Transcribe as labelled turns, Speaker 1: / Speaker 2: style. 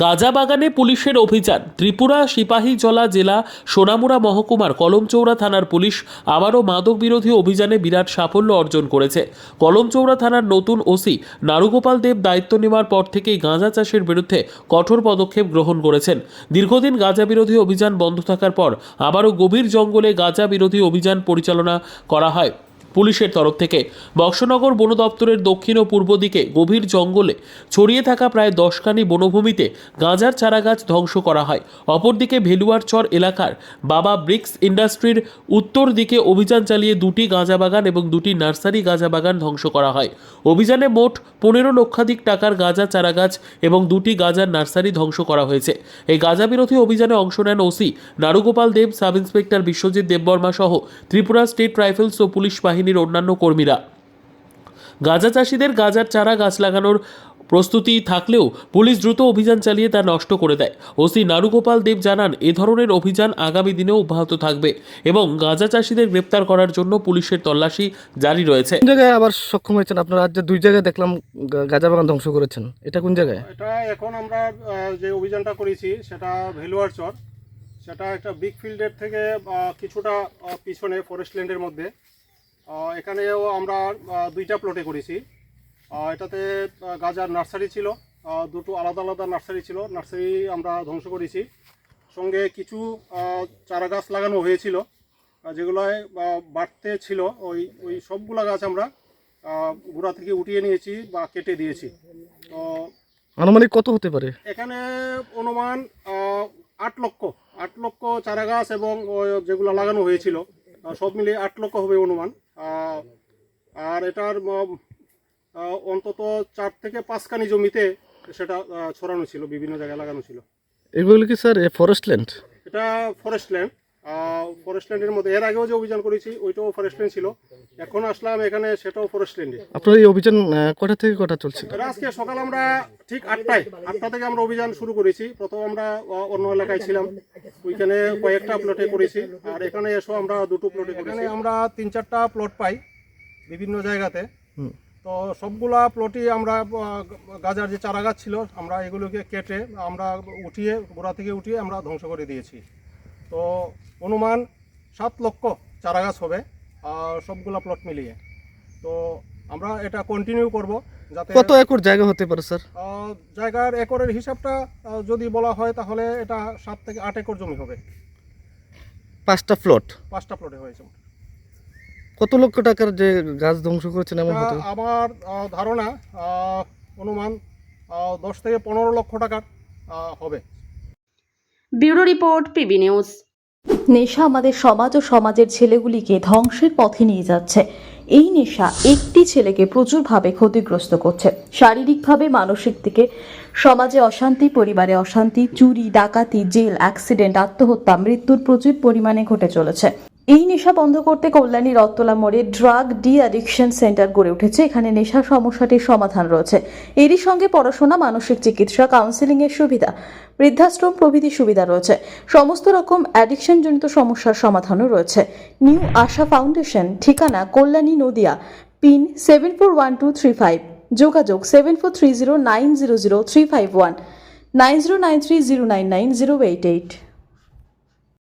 Speaker 1: গাজা বাগানে পুলিশের অভিযান। ত্রিপুরা সিপাহীজলা জেলা সোনামুড়া মহকুমার কলমচৌড়া থানার পুলিশ আবারও মাদক বিরোধী অভিযানে বিরাট সাফল্য অর্জন করেছে। কলমচৌড়া থানার নতুন ওসি নারুগোপাল দেব দায়িত্ব নেওয়ার পর থেকেই গাঁজা চাষের বিরুদ্ধে কঠোর পদক্ষেপ গ্রহণ করেছেন। দীর্ঘদিন গাঁজা বিরোধী অভিযান বন্ধ থাকার পর আবারও গভীর জঙ্গলে গাঁজা বিরোধী অভিযান পরিচালনা করা হয়। পুলিশের তরফ থেকে বক্সনগর বন দপ্তরের দক্ষিণ ও পূর্ব দিকে গভীর জঙ্গলে ছড়িয়ে থাকা প্রায় দশখানি বনভূমিতে গাঁজার চারাগাছ ধ্বংস করা হয়। অপরদিকে ভেলুয়ারচর এলাকার বাবা ব্রিক্স ইন্ডাস্ট্রির উত্তর দিকে অভিযান চালিয়ে দুটি গাঁজা বাগান এবং দুটি নার্সারি গাঁজা বাগান ধ্বংস করা হয়। অভিযানে মোট পনেরো লক্ষাধিক টাকার গাঁজা, চারাগাছ এবং দুটি গাঁজার নার্সারি ধ্বংস করা হয়েছে। এই গাঁজা বিরোধী অভিযানে অংশ নেন OC Narugopal Deb sub inspector Biswajit Debbarma সহ ত্রিপুরা স্টেট রাইফেলস ও পুলিশ বাহিনীর অন্যান্য কর্মীরা। গাঁজা চাষিদের গাঁজার চারা গাছ লাগানোর প্রস্তুতি থাকলেও পুলিশ দ্রুত অভিযান চালিয়ে তা নষ্ট করে দেয়। ওসি নারুগোপাল দেব জানান এ ধরনের অভিযান আগামী দিনেও অব্যাহত থাকবে এবং গাঁজা চাষিদের গ্রেপ্তার করার জন্য পুলিশের তল্লাশি জারি রয়েছে।
Speaker 2: কোন জায়গায় আবার সক্ষম হয়েছেন? আপনারা আজ যে দুই জায়গায় দেখলাম গাঁজা বাগান ধ্বংস করেছেন এটা কোন জায়গায়?
Speaker 3: এটা এখন আমরা যে অভিযানটা করেছি সেটা ভেলুয়ার চর। সেটা একটা বিগ ফিল্ডের থেকে কিছুটা পিছনে ফরেস্ট ল্যান্ডের মধ্যে। এখানেও আমরা দুইটা প্লটে করেছি। এটাতে গাজার নার্সারি ছিল। দুটো আলাদা আলাদা নার্সারি ছিল। নার্সারি আমরা ধ্বংস করেছি। সঙ্গে কিছু চারা গাছ লাগানো হয়েছিল যেগুলোয় বাড়তে ছিল। ওই ওই সবগুলো গাছ আমরা গোড়া থেকে উঠিয়ে নিয়েছি বা কেটে দিয়েছি। তো
Speaker 2: আনুমানিক কত হতে পারে?
Speaker 3: এখানে অনুমান আট লক্ষ। আট লক্ষ চারা গাছ এবং যেগুলো লাগানো হয়েছিল সব মিলিয়ে আট লক্ষ হবে অনুমান। আর এটার অন্তত চার থেকে পাঁচখানি জমিতে সেটা ছড়ানো ছিল বিভিন্ন জায়গায় লাগানো ছিল।
Speaker 2: এগুলো কি স্যার ফরেস্ট ল্যান্ড
Speaker 3: এটা ফরেস্ট ল্যান্ড ফরেস্ট ল্যান্ডের মধ্যে এর আগেও যে অভিযান করেছি ওইটাও ফরেস্ট ল্যান্ড ছিল। এখন আসলাম এখানে সেটাও ফরেস্ট ল্যান্ডে
Speaker 2: আপনার এই অভিযান কটা থেকে কটা চলছে?
Speaker 3: আজকে সকাল আমরা ঠিক আটটায় আটটা থেকে আমরা অভিযান শুরু করেছি। প্রথম আমরা অন্য এলাকায় ছিলাম। ওইখানে কয়েকটা প্লটে করেছি। আর এখানে এসো আমরা দুটো প্লটে এখানে আমরা তিন চারটা প্লট পাই। বিভিন্ন জায়গাতে। তো সবগুলা প্লটই আমরা গাজার যে চারা গাছ ছিল আমরা এগুলোকে কেটে আমরা উঠিয়ে গোড়া থেকে উঠিয়ে আমরা ধ্বংস করে দিয়েছি। তো অনুমান সাত লক্ষ চারা গাছ হবে আর সবগুলা প্লট মিলিয়ে। তো আমরা এটা কন্টিনিউ করব যাতে
Speaker 2: কত একর জায়গা হতে পারে স্যার?
Speaker 3: জায়গার একরের হিসাবটা যদি বলা হয় তাহলে এটা সাত থেকে আট একর জমি হবে।
Speaker 2: পাঁচটা ফ্লট
Speaker 3: পাঁচটা প্লটে হয়েছে।
Speaker 2: কত লক্ষ টাকার যে গাছ ধ্বংস করেছেন এমন হতে
Speaker 3: আমার ধারণা অনুমান দশ থেকে পনেরো লক্ষ টাকার হবে।
Speaker 4: Bureau report PB news.
Speaker 5: নেশা আমাদের সমাজ ও সমাজের ছেলেগুলিকে ধ্বংসের পথে নিয়ে যাচ্ছে। এই নেশা একটি ছেলেকে প্রচুরভাবে ক্ষতিগ্রস্ত করছে। শারীরিকভাবে মানসিক দিকে সমাজে অশান্তি পরিবারে অশান্তি চুরি ডাকাতি জেল অ্যাক্সিডেন্ট আত্মহত্যা মৃত্যুর প্রচুর পরিমাণে ঘটে চলেছে। এই নেশা বন্ধ করতে কল্যাণী রত্তলা মোড়ে ড্রাগ ডি অ্যাডিকশন সেন্টার গড়ে উঠেছে। এখানে নেশা সমস্যাটির সমাধান রয়েছে। এরই সঙ্গে পড়াশোনা, মানসিক চিকিৎসা কাউন্সিলিং এর সুবিধা, বৃদ্ধাশ্রম প্রভৃতি সুবিধা রয়েছে। সমস্ত রকম অ্যাডিকশন জনিত সমস্যার সমাধানও রয়েছে। নিউ আশা ফাউন্ডেশন, ঠিকানা Kalyani Nadia, pin seven four one two three five. যোগাযোগ seven four three zero nine zero zero three five one. Nine zero nine three zero nine nine zero eight eight.